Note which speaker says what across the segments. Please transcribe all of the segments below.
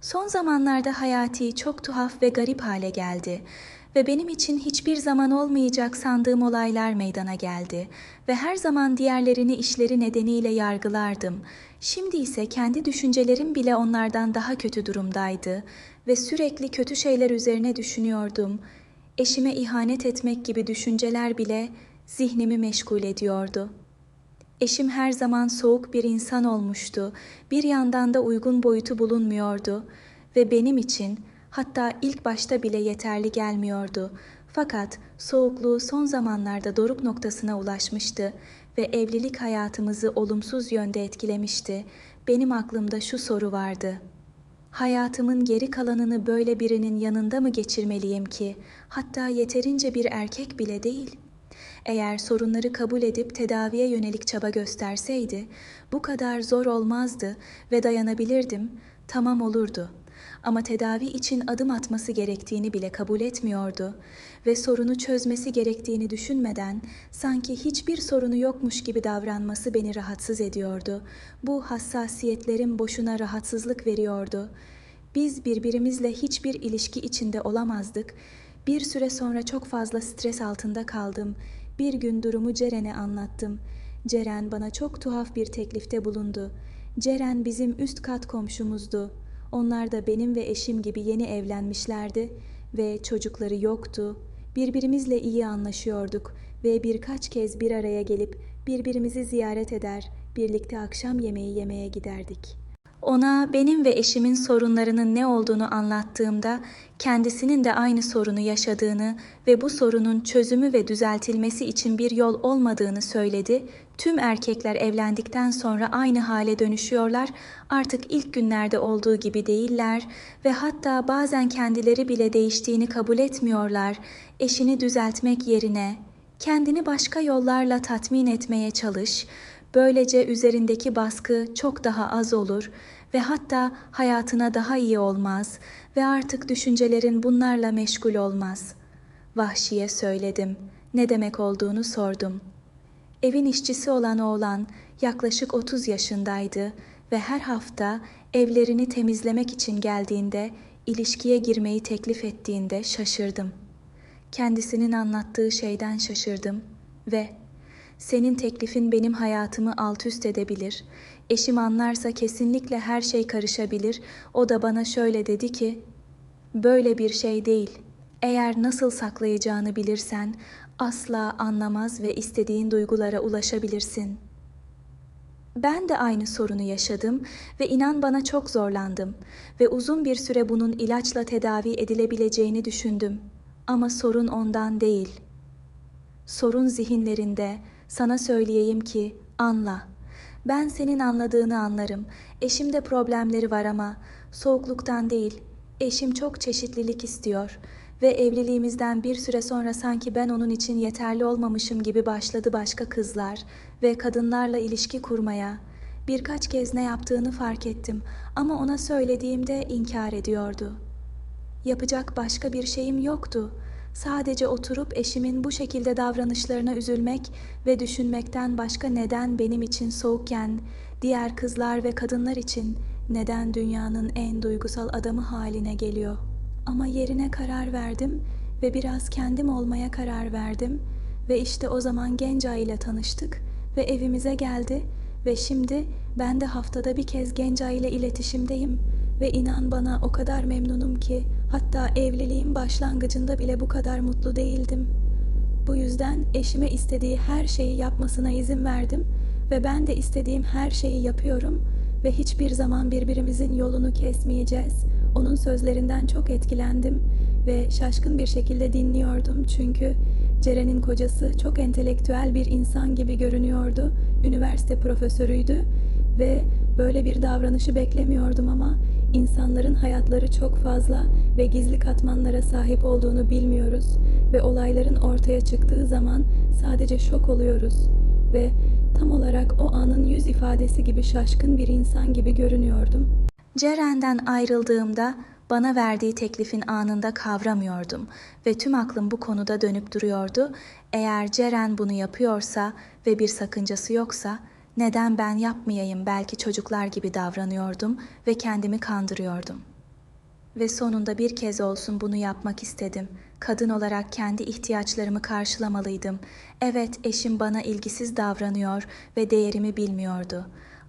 Speaker 1: Son zamanlarda hayati çok tuhaf ve garip hale geldi ve benim için hiçbir zaman olmayacak sandığım olaylar meydana geldi ve her zaman diğerlerini işleri nedeniyle yargılardım. Şimdi ise kendi düşüncelerim bile onlardan daha kötü durumdaydı ve sürekli kötü şeyler üzerine düşünüyordum. Eşime ihanet etmek gibi düşünceler bile zihnimi meşgul ediyordu. Eşim her zaman soğuk bir insan olmuştu. Bir yandan da uygun boyutu bulunmuyordu ve benim için hatta ilk başta bile yeterli gelmiyordu. Fakat soğukluğu son zamanlarda doruk noktasına ulaşmıştı ve evlilik hayatımızı olumsuz yönde etkilemişti. Benim aklımda şu soru vardı. Hayatımın geri kalanını böyle birinin yanında mı geçirmeliyim ki? Hatta yeterince bir erkek bile değil.'' Eğer sorunları kabul edip tedaviye yönelik çaba gösterseydi, bu kadar zor olmazdı ve dayanabilirdim, tamam olurdu. Ama tedavi için adım atması gerektiğini bile kabul etmiyordu ve sorunu çözmesi gerektiğini düşünmeden sanki hiçbir sorunu yokmuş gibi davranması beni rahatsız ediyordu. Bu hassasiyetlerim boşuna rahatsızlık veriyordu. Biz birbirimizle hiçbir ilişki içinde olamazdık. Bir süre sonra çok fazla stres altında kaldım bir gün durumu Ceren'e anlattım. Ceren bana çok tuhaf bir teklifte bulundu. Ceren bizim üst kat komşumuzdu. Onlar da benim ve eşim gibi yeni evlenmişlerdi ve çocukları yoktu. Birbirimizle iyi anlaşıyorduk ve birkaç kez bir araya gelip birbirimizi ziyaret eder, birlikte akşam yemeği yemeye giderdik.'' Ona benim ve eşimin sorunlarının ne olduğunu anlattığımda kendisinin de aynı sorunu yaşadığını ve bu sorunun çözümü ve düzeltilmesi için bir yol olmadığını söyledi. Tüm erkekler evlendikten sonra aynı hale dönüşüyorlar. Artık ilk günlerde olduğu gibi değiller ve hatta bazen kendileri bile değiştiğini kabul etmiyorlar. Eşini düzeltmek yerine kendini başka yollarla tatmin etmeye çalış. Böylece üzerindeki baskı çok daha az olur ve hatta hayatına daha iyi olmaz ve artık düşüncelerin bunlarla meşgul olmaz. Vahşiye söyledim. Ne demek olduğunu sordum. Evin işçisi olan oğlan yaklaşık 30 yaşındaydı ve her hafta evlerini temizlemek için geldiğinde ilişkiye girmeyi teklif ettiğinde şaşırdım. Kendisinin anlattığı şeyden şaşırdım ve senin teklifin benim hayatımı alt üst edebilir. Eşim anlarsa kesinlikle her şey karışabilir. O da bana şöyle dedi ki, böyle bir şey değil. Eğer nasıl saklayacağını bilirsen asla anlamaz ve istediğin duygulara ulaşabilirsin. Ben de aynı sorunu yaşadım ve inan bana çok zorlandım ve uzun bir süre bunun ilaçla tedavi edilebileceğini düşündüm. Ama sorun ondan değil. Sorun zihinlerinde, sana söyleyeyim ki anla. Ben senin anladığını anlarım. Eşimde problemleri var ama soğukluktan değil. Eşim çok çeşitlilik istiyor ve evliliğimizden bir süre sonra sanki ben onun için yeterli olmamışım gibi başladı başka kızlar ve kadınlarla ilişki kurmaya. Birkaç kez ne yaptığını fark ettim ama ona söylediğimde inkar ediyordu. Yapacak başka bir şeyim yoktu. Sadece oturup eşimin bu şekilde davranışlarına üzülmek ve düşünmekten başka neden benim için soğukken diğer kızlar ve kadınlar için neden dünyanın en duygusal adamı haline geliyor. Ama yerine karar verdim ve biraz kendim olmaya karar verdim ve işte o zaman Genca ile tanıştık ve evimize geldi ve şimdi ben de haftada bir kez Genca ile iletişimdeyim ve inan bana o kadar memnunum ki hatta evliliğin başlangıcında bile bu kadar mutlu değildim. Bu yüzden eşime istediği her şeyi yapmasına izin verdim ve ben de istediğim her şeyi yapıyorum ve hiçbir zaman birbirimizin yolunu kesmeyeceğiz. Onun sözlerinden çok etkilendim ve şaşkın bir şekilde dinliyordum çünkü Ceren'in kocası çok entelektüel bir insan gibi görünüyordu. Üniversite profesörüydü ve böyle bir davranışı beklemiyordum ama insanların hayatları çok fazla ve gizli katmanlara sahip olduğunu bilmiyoruz ve olayların ortaya çıktığı zaman sadece şok oluyoruz ve tam olarak o anın yüz ifadesi gibi şaşkın bir insan gibi görünüyordum. Ceren'den ayrıldığımda bana verdiği teklifin anında kavramıyordum ve tüm aklım bu konuda dönüp duruyordu. Eğer Ceren bunu yapıyorsa ve bir sakıncası yoksa neden ben yapmayayım belki çocuklar gibi davranıyordum ve kendimi kandırıyordum. ve sonunda bir kez olsun bunu yapmak istedim. Kadın olarak kendi ihtiyaçlarımı karşılamalıydım. Evet, eşim bana ilgisiz davranıyor ve değerimi bilmiyordu.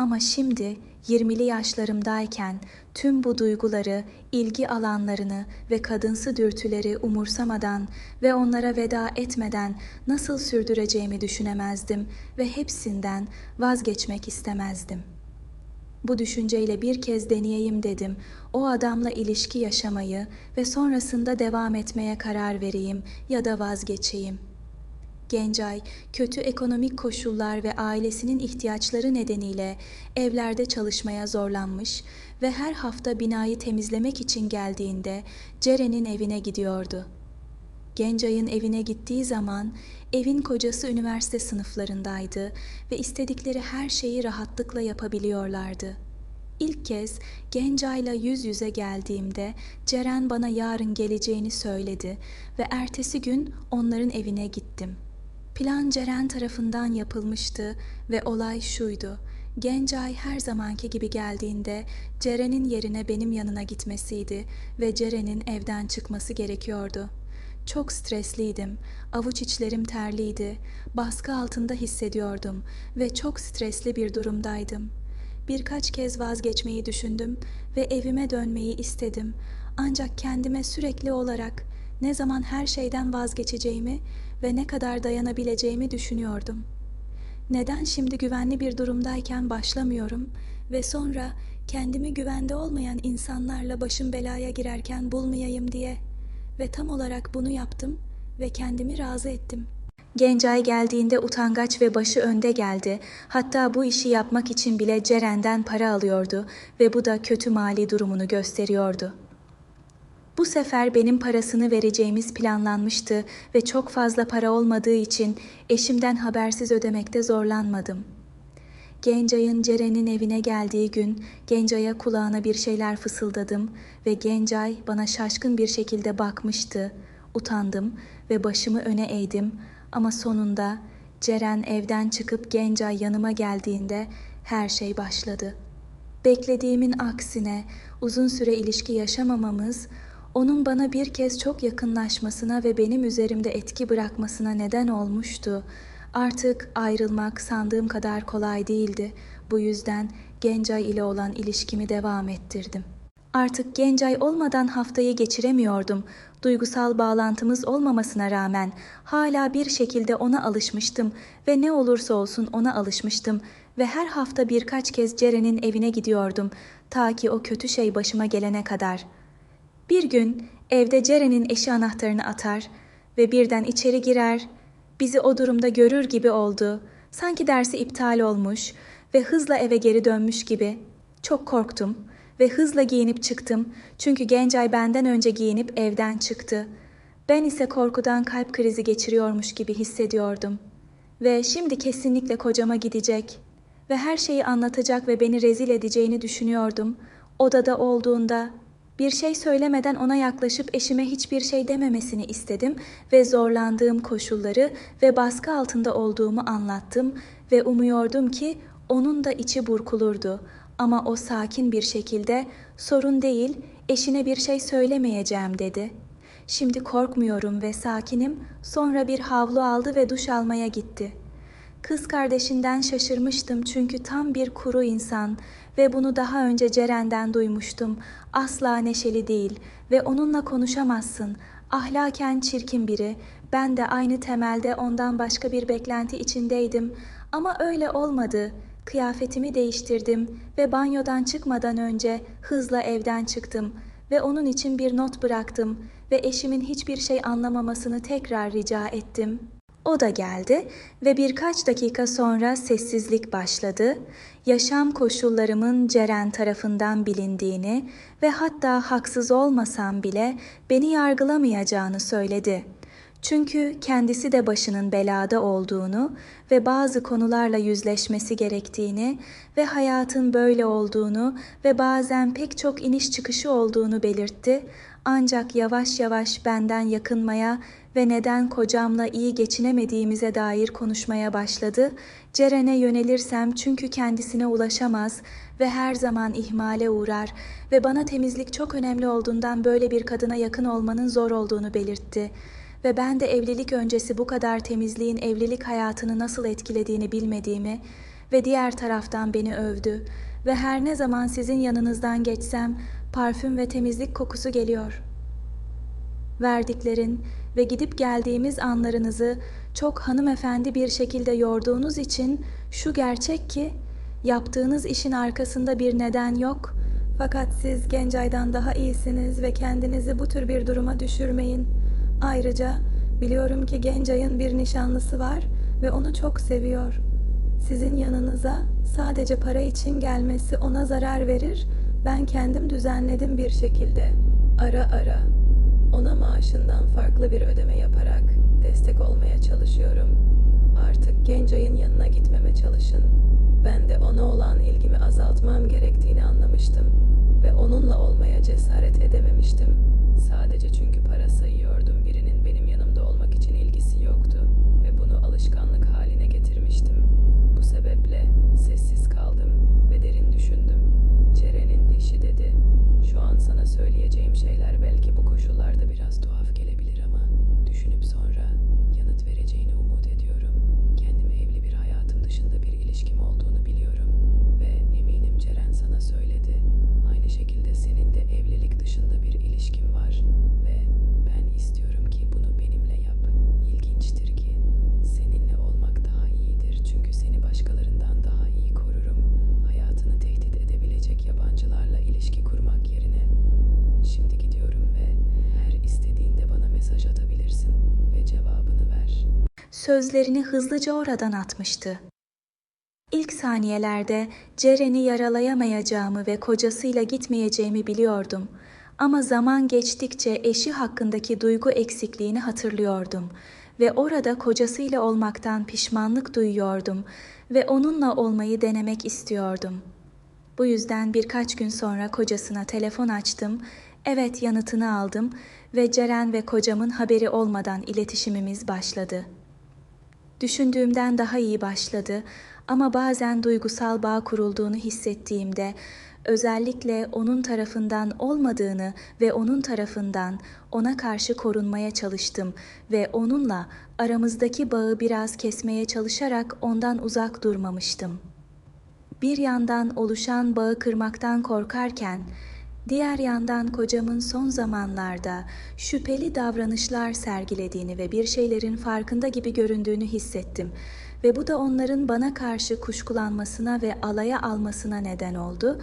Speaker 1: Ama şimdi 20'li yaşlarımdayken tüm bu duyguları, ilgi alanlarını ve kadınsı dürtüleri umursamadan ve onlara veda etmeden nasıl sürdüreceğimi düşünemezdim ve hepsinden vazgeçmek istemezdim. Bu düşünceyle bir kez deneyeyim dedim. O adamla ilişki yaşamayı ve sonrasında devam etmeye karar vereyim ya da vazgeçeyim. Gencay, kötü ekonomik koşullar ve ailesinin ihtiyaçları nedeniyle evlerde çalışmaya zorlanmış ve her hafta binayı temizlemek için geldiğinde Ceren'in evine gidiyordu. Gencay'ın evine gittiği zaman evin kocası üniversite sınıflarındaydı ve istedikleri her şeyi rahatlıkla yapabiliyorlardı. İlk kez Gencay'la yüz yüze geldiğimde Ceren bana yarın geleceğini söyledi ve ertesi gün onların evine gittim. Plan Ceren tarafından yapılmıştı ve olay şuydu. Gencay her zamanki gibi geldiğinde Ceren'in yerine benim yanına gitmesiydi ve Ceren'in evden çıkması gerekiyordu.'' Çok stresliydim. Avuç içlerim terliydi. Baskı altında hissediyordum ve çok stresli bir durumdaydım. Birkaç kez vazgeçmeyi düşündüm ve evime dönmeyi istedim. Ancak kendime sürekli olarak ne zaman her şeyden vazgeçeceğimi ve ne kadar dayanabileceğimi düşünüyordum. Neden şimdi güvenli bir durumdayken başlamıyorum ve sonra kendimi güvende olmayan insanlarla başım belaya girerken bulmayayım diye.'' ve tam olarak bunu yaptım ve kendimi razı ettim. Gencay geldiğinde utangaç ve başı önde geldi. Hatta bu işi yapmak için bile Ceren'den para alıyordu ve bu da kötü mali durumunu gösteriyordu. Bu sefer benim parasını vereceğimiz planlanmıştı ve çok fazla para olmadığı için eşimden habersiz ödemekte zorlanmadım.'' Gencay'ın Ceren'in evine geldiği gün Gencay'a kulağına bir şeyler fısıldadım ve Gencay bana şaşkın bir şekilde bakmıştı. Utandım ve başımı öne eğdim ama sonunda Ceren evden çıkıp Gencay yanıma geldiğinde her şey başladı. Beklediğimin aksine uzun süre ilişki yaşamamamız onun bana bir kez çok yakınlaşmasına ve benim üzerimde etki bırakmasına neden olmuştu. Artık ayrılmak sandığım kadar kolay değildi. Bu yüzden Gencay ile olan ilişkimi devam ettirdim. Artık Gencay olmadan haftayı geçiremiyordum. Duygusal bağlantımız olmamasına rağmen hala bir şekilde ona alışmıştım ve ne olursa olsun ona alışmıştım ve her hafta birkaç kez Ceren'in evine gidiyordum ta ki o kötü şey başıma gelene kadar. Bir gün evde Ceren'in eşi anahtarını atar ve birden içeri girer bizi o durumda görür gibi oldu. Sanki dersi iptal olmuş ve hızla eve geri dönmüş gibi. Çok korktum ve hızla giyinip çıktım çünkü Gencay benden önce giyinip evden çıktı. Ben ise korkudan kalp krizi geçiriyormuş gibi hissediyordum. Ve şimdi kesinlikle kocama gidecek ve her şeyi anlatacak ve beni rezil edeceğini düşünüyordum. Odada olduğunda bir şey söylemeden ona yaklaşıp eşime hiçbir şey dememesini istedim ve zorlandığım koşulları ve baskı altında olduğumu anlattım ve umuyordum ki onun da içi burkulurdu. Ama o sakin bir şekilde sorun değil, eşine bir şey söylemeyeceğim dedi. Şimdi korkmuyorum ve sakinim. Sonra bir havlu aldı ve duş almaya gitti. Kız kardeşinden şaşırmıştım çünkü tam bir kuru insan ve bunu daha önce Ceren'den duymuştum. Asla neşeli değil ve onunla konuşamazsın. Ahlaken çirkin biri. Ben de aynı temelde ondan başka bir beklenti içindeydim. Ama öyle olmadı. Kıyafetimi değiştirdim ve banyodan çıkmadan önce hızla evden çıktım ve onun için bir not bıraktım ve eşimin hiçbir şey anlamamasını tekrar rica ettim.'' O da geldi ve birkaç dakika sonra sessizlik başladı. Yaşam koşullarımın Ceren tarafından bilindiğini ve hatta haksız olmasam bile beni yargılamayacağını söyledi. Çünkü kendisi de başının belada olduğunu ve bazı konularla yüzleşmesi gerektiğini ve hayatın böyle olduğunu ve bazen pek çok iniş çıkışı olduğunu belirtti Ancak yavaş yavaş benden yakınmaya ve neden kocamla iyi geçinemediğimize dair konuşmaya başladı. Ceren'e yönelirsem çünkü kendisine ulaşamaz ve her zaman ihmale uğrar ve bana temizlik çok önemli olduğundan böyle bir kadına yakın olmanın zor olduğunu belirtti. Ve ben de evlilik öncesi bu kadar temizliğin evlilik hayatını nasıl etkilediğini bilmediğimi ve diğer taraftan beni övdü ve her ne zaman sizin yanınızdan geçsem parfüm ve temizlik kokusu geliyor. Verdiklerin ve gidip geldiğimiz anlarınızı çok hanımefendi bir şekilde yorduğunuz için şu gerçek ki yaptığınız işin arkasında bir neden yok. Fakat siz Gencay'dan daha iyisiniz ve kendinizi bu tür bir duruma düşürmeyin. Ayrıca biliyorum ki Gencay'ın bir nişanlısı var ve onu çok seviyor. Sizin yanınıza sadece para için gelmesi ona zarar verir. Ben kendim düzenledim bir şekilde. Ara ara ona maaşından farklı bir ödeme yaparak destek olmaya çalışıyorum. Artık Gencay'ın yanına gitmeme çalışın. Ben de ona olan ilgimi azaltmam gerektiğini anlamıştım ve onunla olmaya cesaret edememiştim. Sadece çünkü para sayıyordum birinin benim yanımda olmak için ilgisi yoktu ve bunu alışkanlık haline getirmiştim. Bu sebeple sessiz kaldım ve derin düşündüm. Ceren'in dişi dedi. Şu an sana söyleyeceğim şeyler belki bu koşullarda biraz tuhaf gelebilir ama düşünüp sonra yanıt vereceğini umut ediyorum. Kendime evli bir hayatım dışında bir ilişkim olduğunu biliyorum ve eminim Ceren sana söyledi. Aynı şekilde senin de evlilik dışında bir ilişkin var ve ben istiyorum ki bunu benimle yap. İlginçtir ki seninle olmak daha iyidir çünkü seni başkalarından daha iyi korurum. Hayatını tehdit edebilecek yabancılarla ilişki kurmak yerine. Şimdi gidiyorum ve her istediğinde bana mesaj atabilirsin ve cevabını ver. Sözlerini hızlıca oradan atmıştı. İlk saniyelerde Ceren'i yaralayamayacağımı ve kocasıyla gitmeyeceğimi biliyordum. Ama zaman geçtikçe eşi hakkındaki duygu eksikliğini hatırlıyordum ve orada kocasıyla olmaktan pişmanlık duyuyordum ve onunla olmayı denemek istiyordum. Bu yüzden birkaç gün sonra kocasına telefon açtım. Evet yanıtını aldım ve Ceren ve kocamın haberi olmadan iletişimimiz başladı. Düşündüğümden daha iyi başladı ama bazen duygusal bağ kurulduğunu hissettiğimde özellikle onun tarafından olmadığını ve onun tarafından ona karşı korunmaya çalıştım ve onunla aramızdaki bağı biraz kesmeye çalışarak ondan uzak durmamıştım. Bir yandan oluşan bağı kırmaktan korkarken Diğer yandan kocamın son zamanlarda şüpheli davranışlar sergilediğini ve bir şeylerin farkında gibi göründüğünü hissettim ve bu da onların bana karşı kuşkulanmasına ve alaya almasına neden oldu.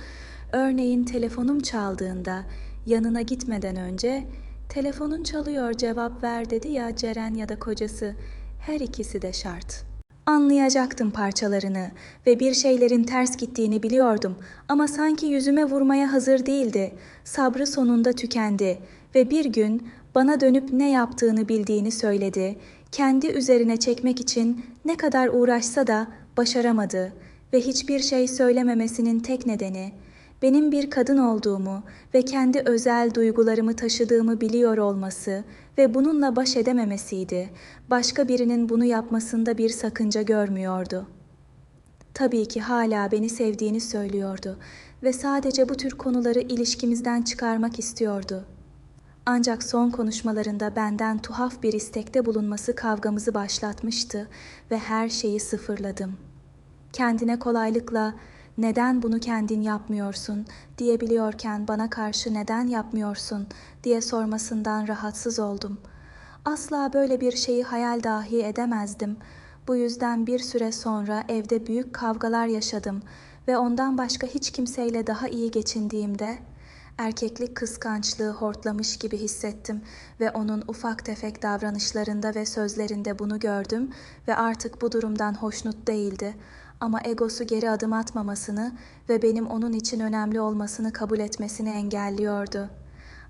Speaker 1: Örneğin telefonum çaldığında yanına gitmeden önce telefonun çalıyor cevap ver dedi ya Ceren ya da kocası her ikisi de şart. Anlayacaktım parçalarını ve bir şeylerin ters gittiğini biliyordum ama sanki yüzüme vurmaya hazır değildi. Sabrı sonunda tükendi ve bir gün bana dönüp ne yaptığını bildiğini söyledi. Kendi üzerine çekmek için ne kadar uğraşsa da başaramadı ve hiçbir şey söylememesinin tek nedeni benim bir kadın olduğumu ve kendi özel duygularımı taşıdığımı biliyor olması ve bununla baş edememesiydi. Başka birinin bunu yapmasında bir sakınca görmüyordu. Tabii ki hala beni sevdiğini söylüyordu ve sadece bu tür konuları ilişkimizden çıkarmak istiyordu. Ancak son konuşmalarında benden tuhaf bir istekte bulunması kavgamızı başlatmıştı ve her şeyi sıfırladım. Kendine kolaylıkla neden bunu kendin yapmıyorsun diyebiliyorken bana karşı neden yapmıyorsun diye sormasından rahatsız oldum. Asla böyle bir şeyi hayal dahi edemezdim. Bu yüzden bir süre sonra evde büyük kavgalar yaşadım ve ondan başka hiç kimseyle daha iyi geçindiğimde erkeklik kıskançlığı hortlamış gibi hissettim ve onun ufak tefek davranışlarında ve sözlerinde bunu gördüm ve artık bu durumdan hoşnut değildi ama egosu geri adım atmamasını ve benim onun için önemli olmasını kabul etmesini engelliyordu.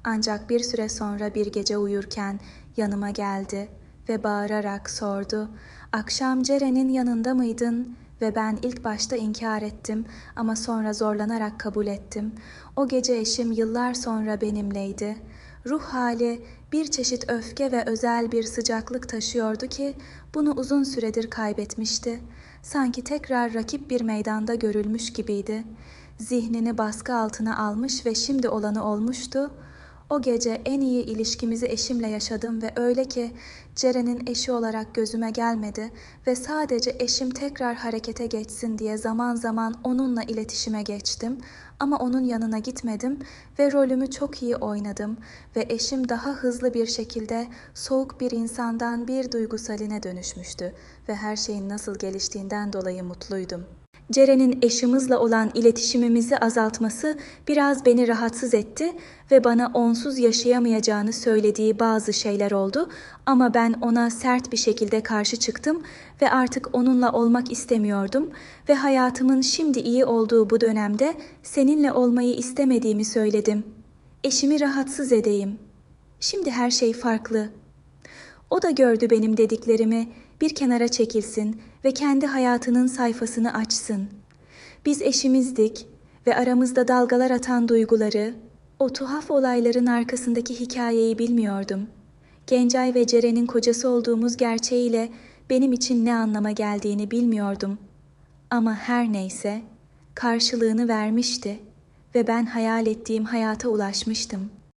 Speaker 1: Ancak bir süre sonra bir gece uyurken yanıma geldi ve bağırarak sordu. Akşam Ceren'in yanında mıydın? Ve ben ilk başta inkar ettim ama sonra zorlanarak kabul ettim. O gece eşim yıllar sonra benimleydi. ruh hali bir çeşit öfke ve özel bir sıcaklık taşıyordu ki bunu uzun süredir kaybetmişti. Sanki tekrar rakip bir meydanda görülmüş gibiydi. Zihnini baskı altına almış ve şimdi olanı olmuştu. O gece en iyi ilişkimizi eşimle yaşadım ve öyle ki Ceren'in eşi olarak gözüme gelmedi ve sadece eşim tekrar harekete geçsin diye zaman zaman onunla iletişime geçtim ama onun yanına gitmedim ve rolümü çok iyi oynadım ve eşim daha hızlı bir şekilde soğuk bir insandan bir duygusaline dönüşmüştü ve her şeyin nasıl geliştiğinden dolayı mutluydum. Ceren'in eşimizle olan iletişimimizi azaltması biraz beni rahatsız etti ve bana onsuz yaşayamayacağını söylediği bazı şeyler oldu ama ben ona sert bir şekilde karşı çıktım ve artık onunla olmak istemiyordum ve hayatımın şimdi iyi olduğu bu dönemde seninle olmayı istemediğimi söyledim. Eşimi rahatsız edeyim. Şimdi her şey farklı. O da gördü benim dediklerimi, bir kenara çekilsin ve kendi hayatının sayfasını açsın. Biz eşimizdik ve aramızda dalgalar atan duyguları, o tuhaf olayların arkasındaki hikayeyi bilmiyordum. Gencay ve Ceren'in kocası olduğumuz gerçeğiyle benim için ne anlama geldiğini bilmiyordum. Ama her neyse karşılığını vermişti ve ben hayal ettiğim hayata ulaşmıştım.''